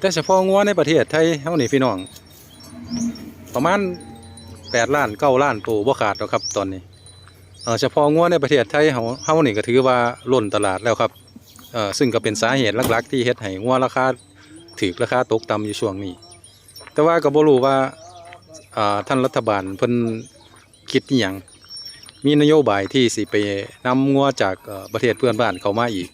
แต่เฉพาะงัวในประเทศไทยเฮานี่พี่น้อง ประมาณ8ล้าน9ล้านตัวบ่ขาดหรอกครับ ตอนนี้เออเฉพาะงัวในประเทศไทยเฮาเฮานี่ก็ถือว่าล้นตลาดแล้วครับเออซึ่งก็เป็นสาเหตุหลักๆ ที่เฮ็ดให้งัวราคาถูกราคาตกต่ำอยู่ช่วงนี้ แต่ว่าก็บ่รู้ว่าอ่าท่านรัฐบาลเพิ่นคิดอหยังมีนโยบายที่สิไปนำงัวจากประเทศเพื่อนบ้านเข้ามาอีก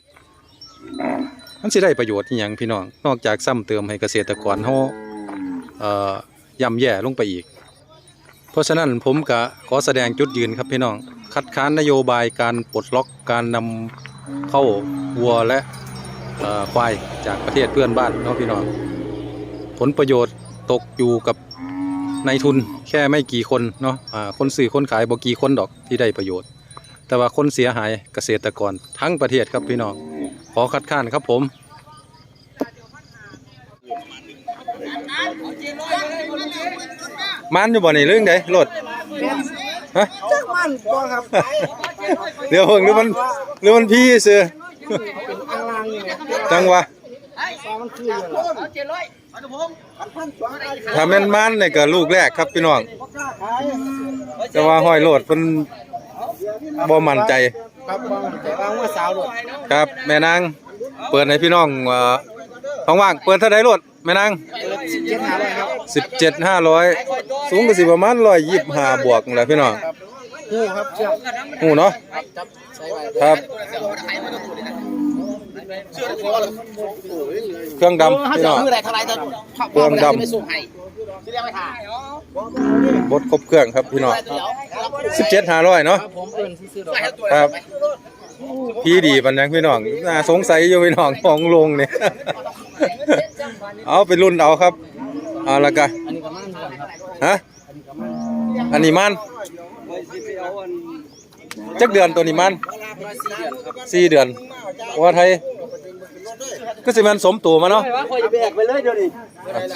มันสิได้ประโยชน์อหยังพี่น้อง นอกจากซ้ำเติมให้เกษตรกรเฮาเอ่อย่ำแย่ลงไปอีก เพราะฉะนั้นผมก็ขอแสดงจุดยืนครับพี่น้อง คัดค้านนโยบายการปลดล็อกการนำเข้าวัวและควายจากประเทศเพื่อนบ้านเนาะพี่น้อง ผลประโยชน์ตกอยู่กับนายทุนแค่ไม่กี่คนเนาะอ่าคนซื้อคนขายบ่กี่คนดอกที่ได้ประโยชน์ แต่ว่าคนเสียหายเกษตรกรทั้งประเทศครับพี่น้อง อคัดค้านครับผมมันอยู่บ่นี่เรื่องใดรถฮะจักมันบ่ครับเดี๋ยวเพิ่งหรือมันหรือมันพี่เสือเป็นอ่างลางนี่แหละจังวะซามันคืออยู่ล่ะถ้าแม่นมันนี่ก็ลูกแรกครับพี่น้องแต่ว่าห้อยโลดเพิ่นบ่มั่นใจ ครับบ่แต่ว่าว่าสาวโดดครับแม่นางเปิดให้พี่น้องเอ่อท้องว่างเปิดเท่าใดโลดแม่นางเจ็ดหาเลยครับ17 500 สูงก็สิประมาณ125บวกนั่นแหละพี่น้องหูครับเชือกฮู้เนาะจับใส่ไว้ครับเครื่องดำพี่น้องคือได้เท่าไหร่แต่เครื่องดำไม่ส่งให้ ที่เรียกไม่ถ่ายบดครบเครื่องครับพี่น้อง17 500เนาะครับผมเอิ้นซื่อๆดอกครับครับพี่ดีปันยังพี่น้องน่าสงสัยอยู่พี่น้องของลงเนี่ยเอาไปรุ่นเอาครับเอาละกะอันนี้ก็มันเหมือนกันครับฮะอันนี้มันจักเดือนตัวนี้มันสี่เดือนว่าไทย ก็สิมันสมตัวมาเนาะว่าคอยจะแบกไปเลยเดี๋ยวนี้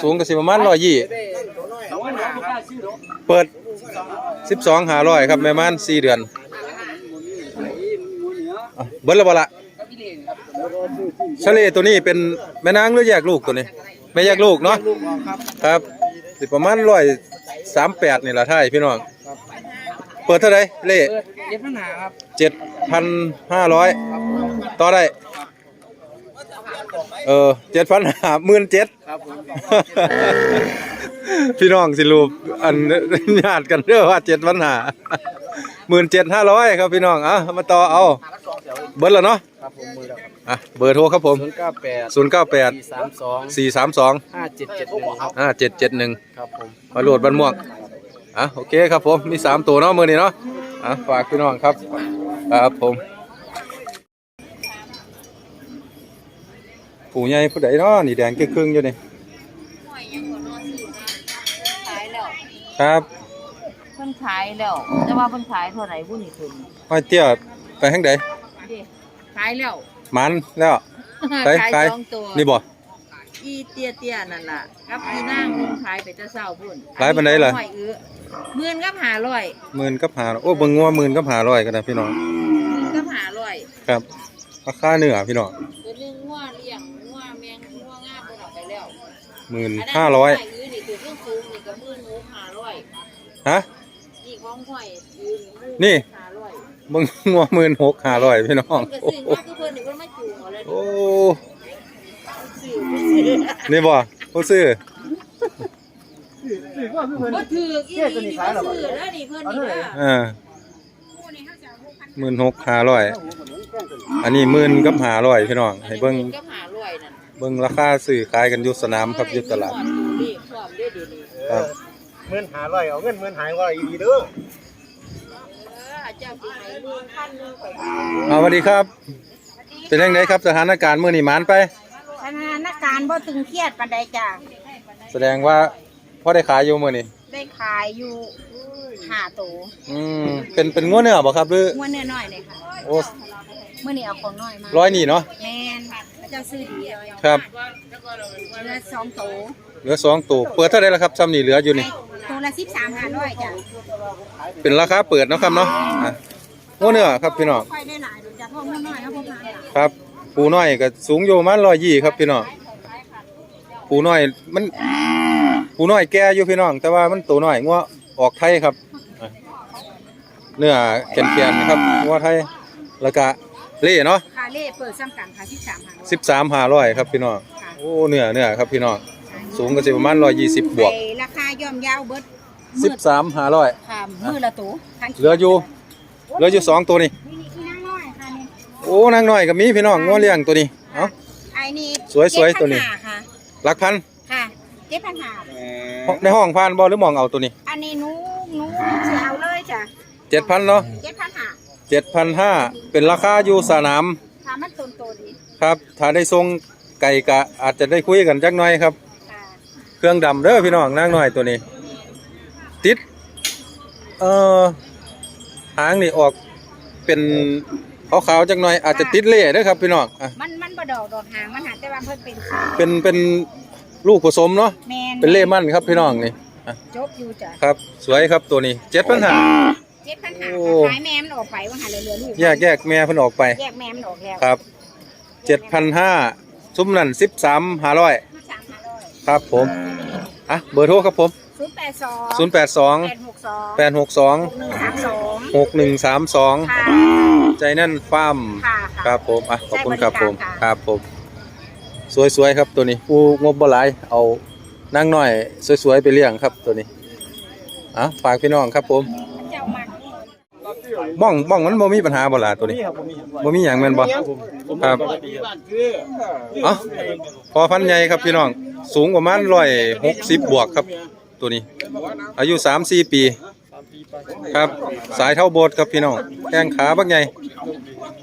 สูงก็สิประมาณร้อยยี่เปิดสิบสองหาร้อยครับแม่มันสี่เดือนอะเบิ้ลละบ่ละชะเลตัวนี้เป็นแม่นางหรือแยกลูกตัวนี้แม่แยกลูกเนาะครับสิประมาณร้อยสามแปดนี่ละท่ายพี่น้องเปิดเท่าไหรเล่เจ็ดปัญหาครับเจ็ดพันห้าร้อยต่อได้ เออเจ็ดพันห้าหมื่นเจ็ดครับผมพี่น้องสิรูปอันญาติกันเด้อว่าเจ็ดพันห้าหมื่นเจ็ดห้าร้อยครับพี่น้องอะมาต่อเอาเบิร์ดแล้วเนาะครับผมมือแล้วครับอะเบอร์โทรครับผมศูนย์เก้าแปดศูนย์เก้าแปดสี่สามสองสี่สามสองห้าเจ็ดเจ็ดหนึ่งครับห้าเจ็ดเจ็ดหนึ่งครับผมมาโหลดบันม่วงอะโอเคครับผมมีสามตัวเนาะมือนี้เนาะอะฝากพี่น้องครับครับผม ผู้ใหญ่ผู้ใดเนาะนี่แดงครึ่งๆอยู่นี่หอยยังบ่นอนสิขายแล้วครับเพิ่นขายแล้ว แต่ว่าเพิ่นขายเท่าไหร่ผู้นี่เพิ่นห้อยเตี้ยไปทางใดดิขายแล้วมันแล้วไปขายไปสองตัวนี่บ่อีเตี้ยเตี้ยๆนั่นล่ะกับอีนางลุงขายไปแต่เช้าพุ่นขายปานใดล่ะหอยอื้อหมื่นกับห้าร้อยหมื่นกับหาโอ้เบิ่งงัวหมื่นกับหาร้อยกันนะพี่น้องหมื่นกับห้าร้อยครับราคาเนื้อพี่น้องตัวหนึงงัวเลี้ยงงัว หมื่นอันนั้นห้าร้อยหอื้อนี่ตัวเครื่องสูงนี่ก็หมื่นหกห้าร้อยฮะนี่ของหอยยืนนี่ห้าร้อยเบิ่งงัวหมื่นหกห้าร้อยพี่น้องเพิ่นก็โอ้ซื้อโหมาคือเพิ่นนี่เพิ่นมาจูงเอาเลยโอ้ซื้อเพิ่นซื้อนี่บ่ผู้ซื้อบ่ถือกอีหลีนี่บ่ซื้อแล้วนี่เพิ่นนี่เด้ออ่าหมื่นหกห้าร้อยอันนี้หมื่นกับห้าร้อยพี่น้องให้เบิ่งก็หาร้อยนั่น เบิ่งราคาซื้อขายกันอยู่สนามครับอยู่ตลาดนี่พร้อมเด้อเดี๋ยวนี้ครับ เงินหาร้อยเอาเงินเงินหายว่าอีดีเด้อเอออาจารย์สิให้หมื่นพันหนึงไปเอาสวัสดีครับ เป็นยังไงครับสถานการณ์มื้อนี้หมานไป สถานการณ์บ่ตึงเครียดปานใดจ้ะแสดงว่าพอได้ขายอยู่มื้อนี้ได้ขายอยู่ห้าตัวอืมเป็นเป็นงัวเนื้อบ่ครับหรือ ม้วนน้อยๆเลยค่ะโอ้ เมื่อนี้เอาของน้อยมาร้อยนี่เนาะแมนพระเจ้าซื้อดีครับเหลือสองตัวเหลือสองตัวเปิดเท่าไหร่แล้วครับซ้ำนี่เหลืออยู่นี่ตัวละสิบสามห้าร้อยจ้ะเป็นราคาเปิดเนาะครับเนาะอะงัวเนื้อครับพี่น้องค่อยได้หลายดูจ้ะเพราะม้วนน้อยเขาบ่พานจ้ะครับปูน้อยก็สูงอยู่ประมาณ120ครับพี่น้องปูน้อยมันปูน้อยแก่อยู่พี่น้อง แต่ว่ามันตัวน้อยงัวออกไทยครับอะเนื้อแข็งๆนะครับงัวไทยแล้วก็ เล่เนาะค่ะเล่เปิดซ้ำกันค่ะสิบสามค่ะสิบสามห้าร้อยครับพี่น้องค่ะโอ้เนื้อเนื้อครับพี่น้องสูงก็สิประมาณร้อยยี่สิบบวกไปราคาย่อมเยาวเบิดสิบสามห้าร้อยค่ะมือละตัวทั้งเหลืออยู่เหลืออยู่สองตัวนี่นี่นี่ที่นั่งน้อยค่ะนี่โอ้นางน้อยก็มีพี่น้องงัวเลี้ยงตัวนี้เอ้าไอ้นี่สวยๆตัวนี้7,500ค่ะหลักพันค่ะเจ็ดพันห้าในห้องพานบ่หรือมองเอาตัวนี้ อันนี้หนูหนูสิเอาเลยจ้ะเจ็ดพันเนาะเจ็ดพันห้า เจ็ดพันห้าเป็นราคาอยู่สนามค่ะมันต้นโตดีครับ ถ้าได้ทรงไก่กะอาจจะได้คุยกันจักหน่อยครับ ค่ะเครื่องดำเด้อพี่น้องนางน้อยตัวนี้ ติด เอ่อหางนี่ออกเป็นขาวๆจักหน่อยอาจจะติดเล่เด้อครับพี่น้องอะมันมันบ่ดอกดอกหางมันหาแต่ว่าเพิ่นเป็นเป็นเป็นลูกผสมเนาะแมนเป็นเล่มั่นครับพี่น้องนี่อะจบอยู่จ้ะครับ สวยครับตัวนี้เจ็ดพันหา เจ็ดพันห้าโอ้ ขายแม่มันออกไปว่าหาเหลือๆลูกแยกแยกแม่เพิ่นออกไป แยกแม่มันออกแล้วครับเจ็ดพันห้าซุ้มนั่นสิบสามห้าร้อยสามพันร้อยครับผมอะเบอร์โทรครับผมศูนย์แปดสองศูนย์แปดสองแปดหกสองแปดหกสองหกหนึ่งสามสองหกหนึ่งสามสองค่ะใจนั่นฟาร์มค่ะครับผมอะขอบคุณครับผมใช้บริการค่ะ ครับผม สวยๆครับตัวนี้ผู้งบบ่หลายเอานั่งหน่อย สวยๆไปเลี้ยงครับตัวนี้อะฝากพี่น้องครับผมเจ้ามัน บ้องบ้องมันบ่มีปัญหาบ่ล่ะตัวนี้บ่มีหยังแม่นบ่ครับเอ้าพอพันธุ์ใหญ่ครับพี่น้อง สูงประมาณ160 บวกครับตัวนี้ อายุ 3-4 ปี ครับ สายเท่าโบสถ์ครับพี่น้องแข้งขาบักใหญ่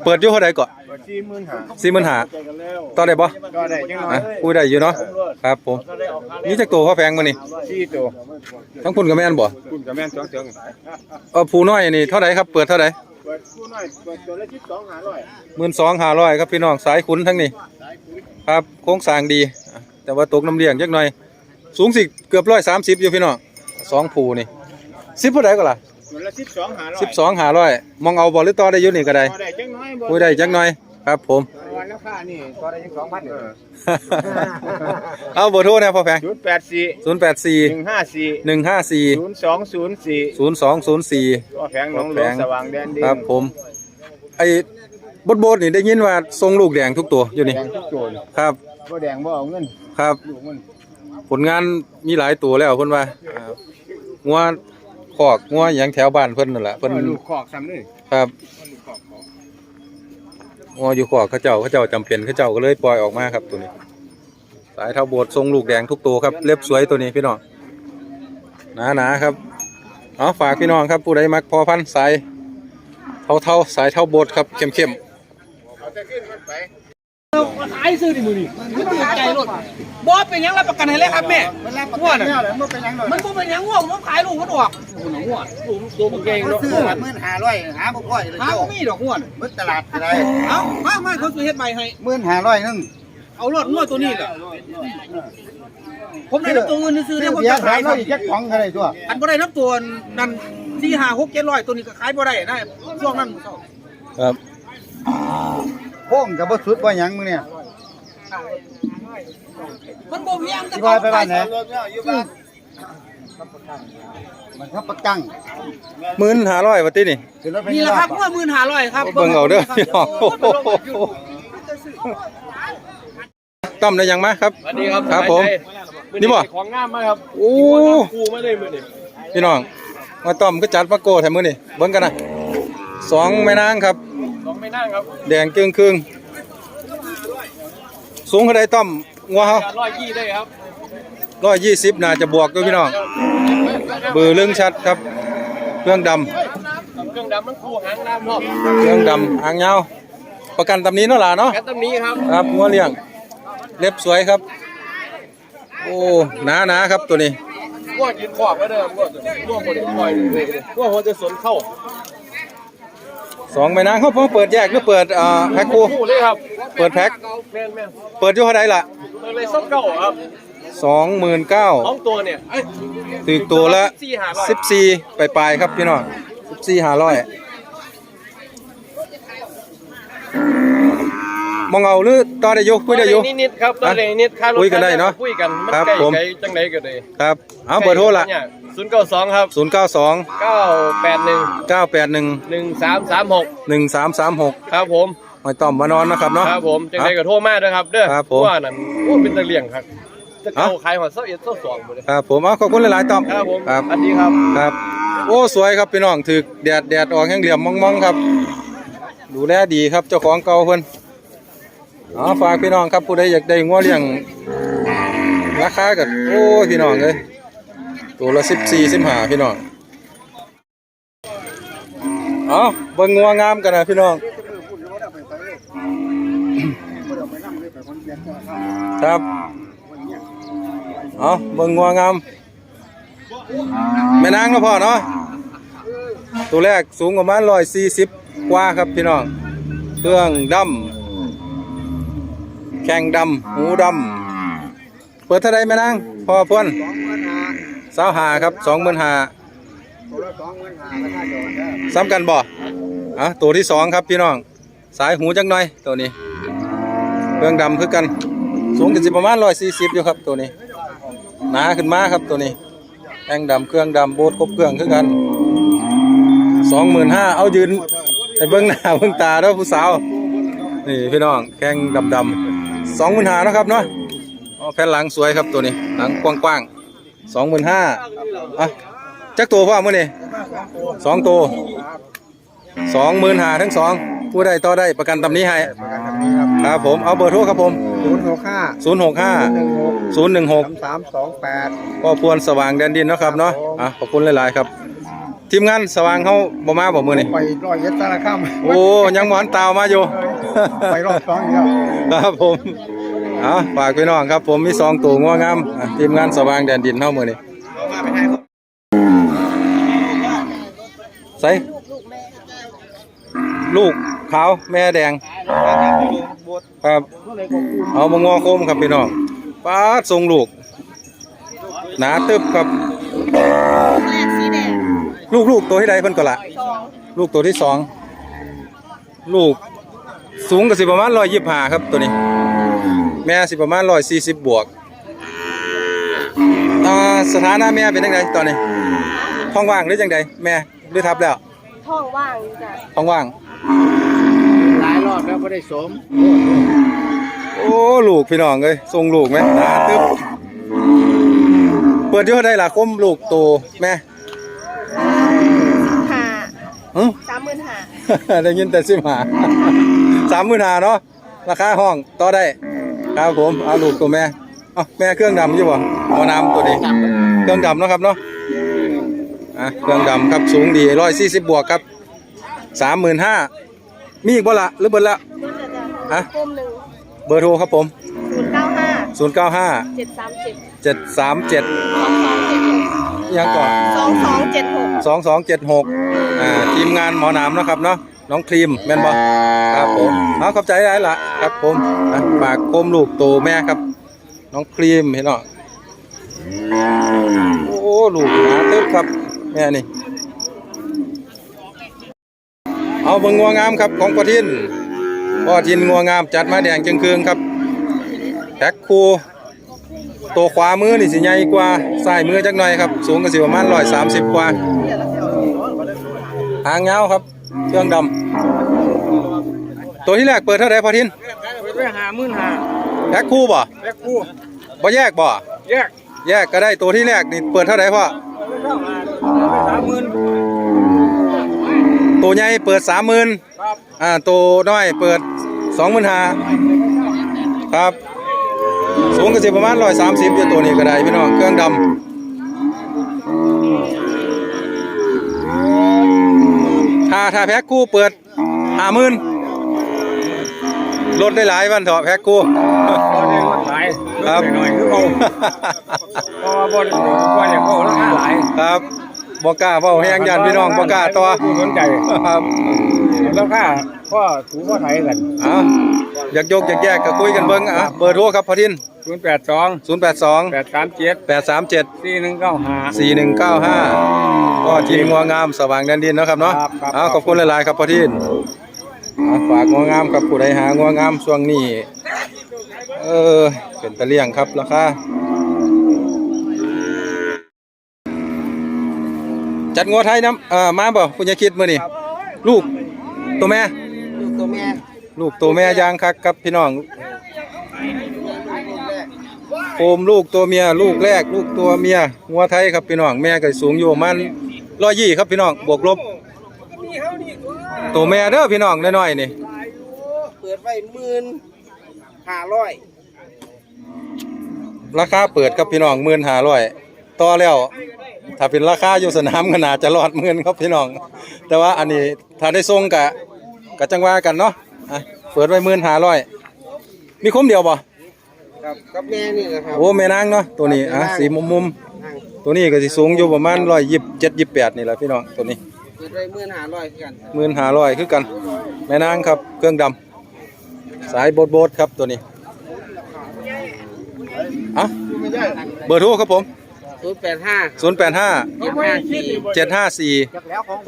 เปิดอยู่เท่าใดก่อนสี่หมื่นห้าสี่หมื่นหาต่อได้บ่ก็ได้จังหน่อยอะคุยได้อยู่เนาะครับผมนี่จักตัวพ่อแพงมานี่สี่ตัวทั้งพุ่นกับแม่นบ่คุณกับแม่นสองเถิงเออผู้น้อยนี่เท่าไหร่ครับเปิดเท่าไหร่เปิดผู้น้อยเปิดตัวละสิบสองห้าร้อยหมื่นสองห้าร้อยครับพี่น้องสายขุนทั้งนี้ครับโค้งสร้างดีอะแต่ว่าตกน้ำเลี้ยงจักหน่อย สูงสิเกือบร้อยสามสิบอยู่พี่น้องสองผู้นี่สิบเท่าไหร่ก็ล่ะ ตัวละสิบสองห้าร้อยสิบสองห้าร้อยมองเอาบ่หรือต่อได้อยู่นี่ก็ได้ก็ได้จังน้อยบ่คุยได้จักหน่อยครับผม วันราคานี่ก็ได้ยังสองพันเอาเบอร์โทรนะพ่อแพงศูนย์แปดสี่ศูนย์แปดสี่หนึ่งห้าสี่หนึ่งห้าสี่ศูนย์สองศูนย์สี่ศูนย์สองศูนย์สี่ตัวแผงหนองหลวงสว่างแดนดินครับผม ไอ้บดบดนี่ได้ยินว่าทรงลูกแดงทุกตัวอยู่นี่แดงทุกโจรครับบ่แดงบ่เอาเงินครับ ลูกมันผลงานมีหลายตัวแล้วเพิ่นว่าอ่างัว คอกงัวหยังแถวบ้านเพิ่นนั่นแหละเพิ่นลูกขอกซ้ำเลยครับงัวอยู่คอกเขาเจ้าเขาเจ้าจำเป็นเขาเจ้าก็เลยปล่อยออกมาครับตัวนี้ สายเท่าโบดทรงลูกแดงทุกตัวครับเล็บสวยตัวนี้พี่น้องหนาๆครับเอาฝากพี่น้องครับผู้ใดมักพอพันธุ์สายเท่าเท่าๆสายเท่าโบดครับเข้มๆเอาแต่ขึ้นมั นไปขายซื้อดิมือนี่มันตื่นใจรถบอสเป็นหยังรับประกันให้เลยครับแม่ง่วน่ะมันเป็นยังไงมันบ่เป็นหยังง่วงผมขายลูกมันออกคุณง่วงลูกตัวมันเก่งเนาะซื้อละหมื่นห้าร้อยหาบ่ค่อยเลยหาเจ้าบ่มีดอกง่วงเบิดตลาดอะไรเอ้ามามาเขาสิเฮ็ดใหม่ให้หมื่นห้าร้อยนึงเอารถง่วงตัวนี้แหละผมได้น้ำตัวเงินซื้อเนี่ยผมเบียจะร์ขาขายยหร้น่ออยยจักของอะไรตัวอันบ่ได้น้ำตัวนั่นสี่ห้าหกเจ็ดร้อยตัวนี้ก็ขายบ่ได้นะช่วงนั้นครับ โค้งกับบ่สุดบ่หยังมึงเนี่ยมันบ่เพียงแต่ที่ว่าไปบ้านไหนมันทับประกังหมื่นห้าร้อยวัตินี่ คือรถไปนี่แหละครับง่วงหมื่นห้าร้อยครับเบิ่งเอาเด้อพี่น้องต้อมได้ยังมาครับ สวัสดีครับครับผมมื้อนี่บ่ ของงามมาครับโอ้กูมาเลยมื้อนี้พี่น้องมาต้อมก็จัดมาโก้แถมมือนี่เบิ่งกันนะสองแม่นางครับ สองไม่นั่งครับแดงครึ่งครึ่งสูงเท่าใดต้อมงัวเฮาร้อยยี่ได้ครับร้อยยี่สิบน่าจะบวกด้วยพี่น้องเบือเรื่องชัดครับ เครื่องดำเครื่องดำมันคู่หางน้ำพร้อมเครื่องดำหางยาวประกันตำนี้เนาะล่ะเนาะแค่ตำนี้ครับครับงัวเลี้ยง เล็บสวยครับ โอ้หนาหนาๆครับตัวนี้พวกยืนขอบก็เดิมพวกพวกคนเด็กปล่อยเลยพวกคนจะสนเข้า สองแม่นางเขาพอเปิดแยกหรือเปิดอ่าแพ็คคู่ คู่เลยครับเปิดแพ็ค แม่นแม่นเปิดอยู่เท่าใดล่ะเปิดเลยส้มเก่าครับสองหมื่นเก้าสองตัวเนี่ยเอ้ยถึงตัวละสี่หาร้อยสิบสี่ปลายๆครับพี่น้องสิบสี่ห้าร้อย มองเอาหรือต่อได้อยู่คุยได้อยู่ นิดๆครับตอนนี้นิดค่ารถคุยกันได้เนาะคุยกันมันครับใกล้ผม ไกลจังไดก็ได้ครับเอาเบอร์โทรละศูนย์เก้าสองครับ092 เก้าแปดหนึ่ง981 หนึ่งสามสามหก1336ครับผมหอยต้อมมานอนนะครับเนาะ ครับผมจังไดก็โทรมาเด้อครับเด้อครับผมว่านั่นโอ้เป็นตะเลี่ยงครับจะเอาเอ้า ขายหัวเส้าเอ็ดเส้าสองหมดเลยครับผมเอาขอบคุณหลายๆต้อมครับผมครับ อันนี้ครับ ครับ โอ้สวยครับพี่น้องถึกแดดแดดออกแห้งเหลี่ยมมองๆครับ ดูแลดีครับเจ้าของเก่าเพิ่น อ๋อฝากพี่น้องครับผู้ใดอยากได้งัวเลี้ยงราคาก็โอ้พี่น้องเอ้ยตัวละ14 15พี่น้องเอาเบิ่งงัวงามกันนะพี่น้องครับเอาเบิ่งงัวงามแม่นางนะพ่อเนาะตัวแรกสูงประมาณร้อยสี่สิบกว่าครับพี่น้องเครื่องดำ แข้งดำหูดำเปิดเท่าไรแม่นางพ่อเพื่อนสาวหาครับสองหมื่นหาซ้ำกันบ่อะตัวที่สองครับพี่น้อง สายหูจักหน่อยตัวนี้เครื่องดำคือกัน สูงกันสิประมาณร้อยสี่สิบอยู่ครับตัวนี้หนาขึ้นมาครับตัวนี้แองดำเครื่องดำโบดครบเครื่องคือกันสองหมื่นห้าเอายืนให้เบิ้งหน้าเบิ้งตาเด้อผู้สาว นี่พี่น้องแข้งดำดำ สองหมื่นห้านาะครับเนาะอ๋อแผ่นหลังสวยครับตัวนี้ หลังกว้างๆสองหมื่นห้าอะจักตัวพ่อมื่อนี่สองตัวสองหมื่นห้าทั้งสองผู้ใดต่อได้ประกันตำนี้ให้ครับผมเอาเบอร์โทรครับผมศูนย์หกห้า065หนึ่งหก016สามสองแปดก็พวนสว่างแดนดินเนาะครับเนาะอะขอบคุณหลาย ๆ ครับ ทีมงานสว่างเขาบ่มาบ่มื้อนี้ไปร้อยเอ็ดสารคามโอ้ยังหมอนตาวมาอยู่ ไปรอบสองอีกแล้วครับผมเอาฝากพี่น้องครับ ผมมีสองตัวงัวงามอะทีมงานสว่างแดนดินเฮามื้อนี้ใส่ลูกขาวแม่แดงครับเอามางอโคมครับพี่น้องป้าดทรงลูกหนาตึบครับ ลูกลูกตัวที่ใดเพิ่นก็ละลูกตัวที่สองลูกสูงก็สิประมาณร้อยยี่ห้าครับตัวนี้ แม่สิประมาณร้อยสี่สิบบวกอ่าสถานะแม่เป็นยังไงตอนนี้ท้องว่างหรือยังไงแม่หรือทับแล้วท้องว่างจ้ะท้องว่างหลายรอบแล้วไม่ได้สม โอ้ลูกพี่น้องเอ้ยทรงลูกไหมตาตึ๊บเปิดอยู่เท่าได้ล่ะคมลูกโตแม่หา หึ สามหมื่นหาได้ยินแต่สิบหาสามหมื่นหาเนาะราคาห้องต่อได้ ครับผมเอาลูกตัวแม่เอาแม่เครื่องดำอยู่บ่เอาน้ำตัวนี้เครื่องดำเนาะครับเนาะอะเครื่องดำครับสูงดีร้อยสี่สิบบวกครับสามหมื่นห้ามีอีกบ่ละหรือเบิดละเพื่อนจะจะฮะโคมหนึ่งเบอร์โทรครับผมศูนย์เก้าห้าศูนย์เก้าห้าเจ็ดสามเจ็ดเจ็ดสามเจ็ดสองสองเจ็ดหก ยังก่อนสองสองเจ็ดหกสองสองเจ็ดหกอ่าทีมงานหมอหนามเนาะครับเนาะน้องครีมแม่นบอครับผมเอาขอบใจหลายละครับผมนะฝากโคมลูกโตแม่ครับ น้องครีมเห็นเนาะโอ้ลูกหนาตึ๊บครับแม่นี่เอาเบิ่งงัวงามครับของปอทินปอทินงัวงามจัดมาแดงจึงคืงครับแพ็คคู ตัวขวามือนี่สิใหญ่กว่าซ้ายมือจักหน่อยครับ สูงก็สิประมาณร้อยสามสิบกว่า หางเงาครับ เครื่องดำตัวที่แรกเปิดเท่าไหร่พอทินไปหามื่นหาแพ็คคู่บ่แลกคู่บ่แยกบ่แยกแยกก็ได้ตัวที่แรกนี่เปิดเท่าไหร่พ่อสามหมื่นตัวใหญ่เปิดสามหมื่นครับอ่าตัวน้อยเปิดสองหมื่นห้าครับ สูงก็สิประมาณร้อยสามสิบอยู่ตัวนี้ก็ได้พี่น้องเครื่องดำถ้าถ้าแพ็คคู่เปิดห้าหมื่นลดได้หลายวันเถอะแพ็คคู่ตอนนี้มันหลายครับหน่อยคือเอาเพราะว่าบนบนเนี่ยเขาราคาหลายครับ บอกกล้าเว้าแห้งยันพี่น้องบอกกล้าตัวผู้สนใจครับราคาพ่อถูพ่อไทยกันเอาอยากยกอยากแยกก็คุยกันเบิ้งอะเบอร์โทรครับพอทินศูนย์แปดสอง0 8 2แปดสามเจ็ด8 3 7สี่หนึ่งเก้าห้า4 1 9 5ก็ทีมงัวงามสว่างแดนดินเนาะครับเนาะครับครับเอาขอบคุณหลายๆครับพอทินเอาฝากงัวงามครับผู้ใดหางัวงามช่วงนี้เออเป็นตะเลี่ยงครับราคา จัดงัวไทยน้ำเอ่อมาบ่คุณยายคิดมื้อนี้ลูกตัวแม่ ลูกตัวแม่ลูกตัวแม่ยางคักครับพี่น้องโอมลูกตัวเมีย ลูกแรก ลูกตัวเมียงัวไทยครับพี่น้องแม่ก็สูงอยู่ประมันร้อยยี่ครับพี่น้องบวกลบตัวแม่เด้อพี่น้องน้อยๆนี่เปิดไว้หมื่นห้าร้อยราคาเปิดครับพี่น้องหมื่นห้าร้อยต่อแล้ว ถ้าเป็นราคาอยู่สนามก็น่าจะรอดหมื่นครับพี่น้อง แต่ว่าอันนี้ถ้าได้ส่งกะกะจังว่ากันเนาะอะเปิดไว้หมื่นห้าร้อยมีคุ้มเดียวบ่ครับกับแม่นี่แหละครับ โอ้แม่นางเนาะตัวนี้อะสีมุมมุมๆนั่งตัวนี้ก็สิสูงอยู่ประมาณร้อยยี่สิบเจ็ดยี่สิบแปดนี่แหละพี่น้องตัวนี้เปิดไว้หมื่นห้าร้อยคือกันหมื่นห้าร้อยคือกัน แม่นางครับ เครื่องดำสายโบดโบดครับตัวนี้อะเบอร์โทรครับผม ศูนย์แปดห้าศูนย์แปดห้าเจ็ดห้าสี่เจ็ดห้าสี่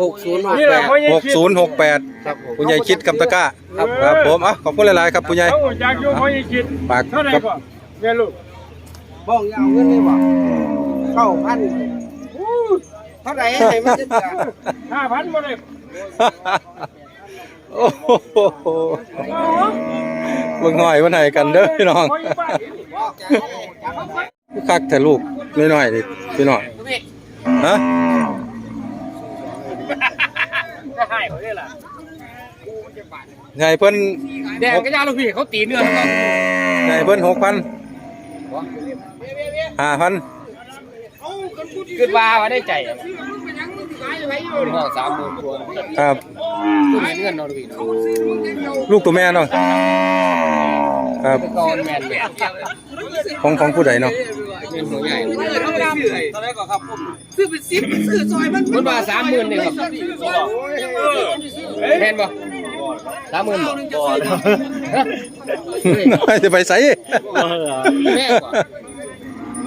หกศูนย์หกนี่แปแหละดพ่อยังหกคิดศูนย์หกแปดครับผมคุณยายคิดคำตะกร้าครับครับผมอะขอบคุณหลายๆครับคุณยายเขาอยากอยู่พ่อยังคิดปากเท่าไหร่กับก็เงินลูกบ้องยาวเงินเลยบ่เก้าพันเท่าไหร่ให้มันจะเดือห้าพันมาเลยโอ้โหเบิ่งหน่อยวันไหนกันเด้อพี่น้องพ่อยังบ้า คักแต่ลูกน้อยๆนี่พี่น้องฮะจะให้เขาได้ล่ะไงเพิ่นแดงก็ยาลูกพี่เขาตีเนื้อแล้วก็ไงเพิ่นหกพันห้าพันขึ้นมาว่าได้ใจห้องสามหมื่นตัวครับตัวนี้เงินนอนพี่ลูกตัวแม่เนาะครับกอนแมนแมนของของผู้ใดเนาะ เงินหัวใหญ่มันมาสามหมื่นเนี่ยครับแมนป่ะสามหมื่นบ่จะไปใส่แม่กว่า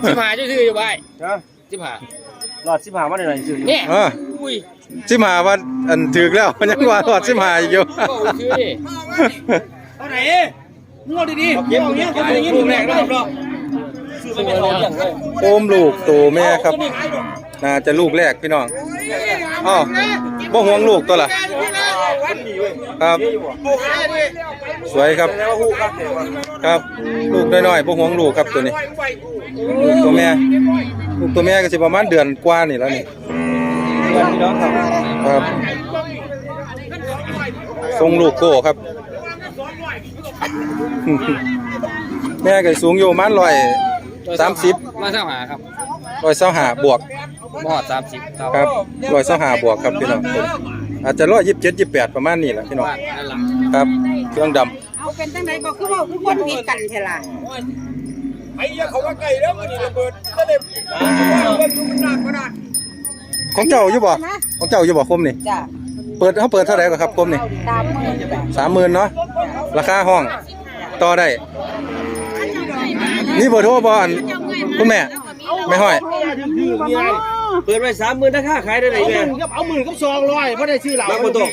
สิบห้าจะซื้ออยู่ไปสิบห้ารอดสิบห้ามาได้หน่อยซื้อเนี่ยอ่าอุ้ยสิมาว่าอันถึกแล้วยังว่าทอดสิมาอีกอยู่ก็ซื้อดิเอาไหนมั่วดีๆเก็บอย่างเงี้ยเก็บอย่างเงี้ยลูกแรกรอบรอบซื้อไปเป็นทองอย่างเลย โอมลูกตัวแม่ครับ น่าจะลูกแรกพี่น้องอ๋อบ่ห่วงลูกตัวล่ะครับ สวยครับ ครับ ลูกน้อยๆบ่ห่วงลูกครับตัวนี้ ลูกตัวแม่ ลูกตัวแม่ก็สิประมาณเดือนกว่านี่แล้วนี่ครับทรงลูกโก้ครับ แม่ก็สูงอยู่มาณร้อย สามสิบมาเท่าหาครับร้อยเศร้าหาบวกมอดสามสิบครับครับร้อยเศร้าหาบวกครับพี่น้องอาจจะร้อยยี่สิบเจ็ดยี่สิบแปดประมาณนี้แหละพี่น้องนั่นแหละครับเครื่องดเอาเป็นจังไดก็คือว่าคือคนผิดกันเท่าล่ะำของเจ้าอยู่บ่ของเจ้าอยู่บ่คมนี่จ้ะเปิดเขาเปิดเท่าไหร่ก็ครับคมนี่ตามมือจ้ะสามหมื่นเนาะราคาห้องต่อได้ นี่เบอร์โทรบ่อันคุณแม่ไม่ห้อย เปิดไว้สามหมื่นถ้าค่าขายได้ไหนแม่เอาหมื่นกับสองร้อยเพราะได้ชื่อเราบางคนตก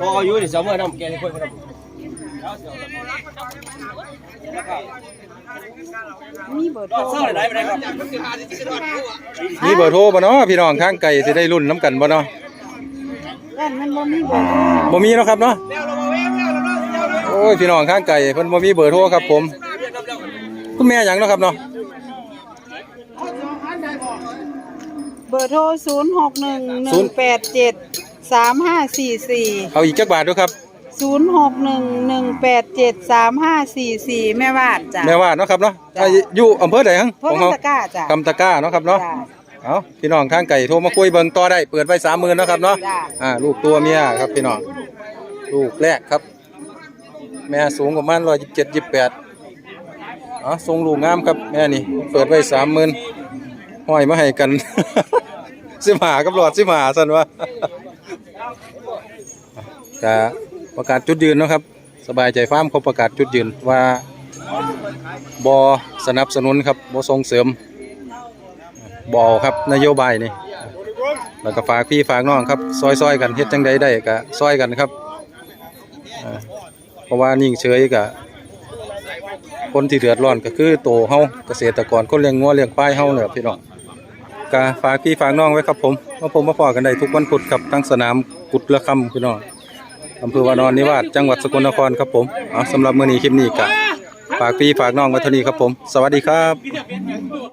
พออายุนี่สองหมื่นน้ำแกงค่อยมาน้ำมีเบอร์โทรเศร้าไหนไปไหนครับนี่เบอร์โทรบ่เนาะพี่น้องทางไกลสิได้รุ่นน้ำกันบ่เนาะด้านมันบ่มีเบอร์โทรบ่มีเนาะครับเนาะ โอ้ยพี่น้องทางไกลเพิ่นบ่มีเบอร์โทรครับผม คุณแม่หยังเนาะครับเนาะเบอร์โทร 0611873544 เอาอีกจักบาทด้วยครับ 0611873544 แม่วาดจ้ะ แม่ว่าเนาะครับเนาะอ่าอยู่อำเภอใดฮังเพิ่ของนเฮาตะกร้าจ้ะคำตะกร้าเนาะครับเนาะ จ้ะ เอาพี่น้องทางไก่โทรมาคุยเบิ่งต่อได้เปิดไว้30,000เนาะครับเนาะจ้ะ อ่าลูกตัวเมียครับพี่น้องลูกแรกครับ แม่สูงประมาณ127 28อ๋อทรงลูกงามครับแม่นี่เปิดไว้30,000ห้อยมาให้กัน สิบหากับหลอดสิบหาซั่นว่าจะประกาศจุดยืนนะครับ สบายใจฟ้ามเขาประกาศจุดยืนว่าบอสนับสนุนครับบอส่งเสริมบอครับนโยบายนี่แล้วก็ฝากพี่ฝากน้องครับ ซอยๆกันเฮ็ดจังใดได้ก็ซอยกันครับ ราะว่านิ่งเฉยก็คนที่เดือดร้อนก็คือโตเฮาเกษตรกรคนเลี้ยงงัวเลี้ยงควายเฮาเนี่ยพี่น้องก็ฝากพี่ฝากน้องไว้ครับผมมาผมมาพอกันได้ทุกวันพุธครับทั้งสนามกุดละคำพี่น้องอำเภอวานอนนิวาสจังหวัดสกลนครครับผมเอาสำหรับมื้อนี้คลิปนี้ก็ฝากพี่ฝากน้องไว้เท่านี้ครับผม สวัสดีครับ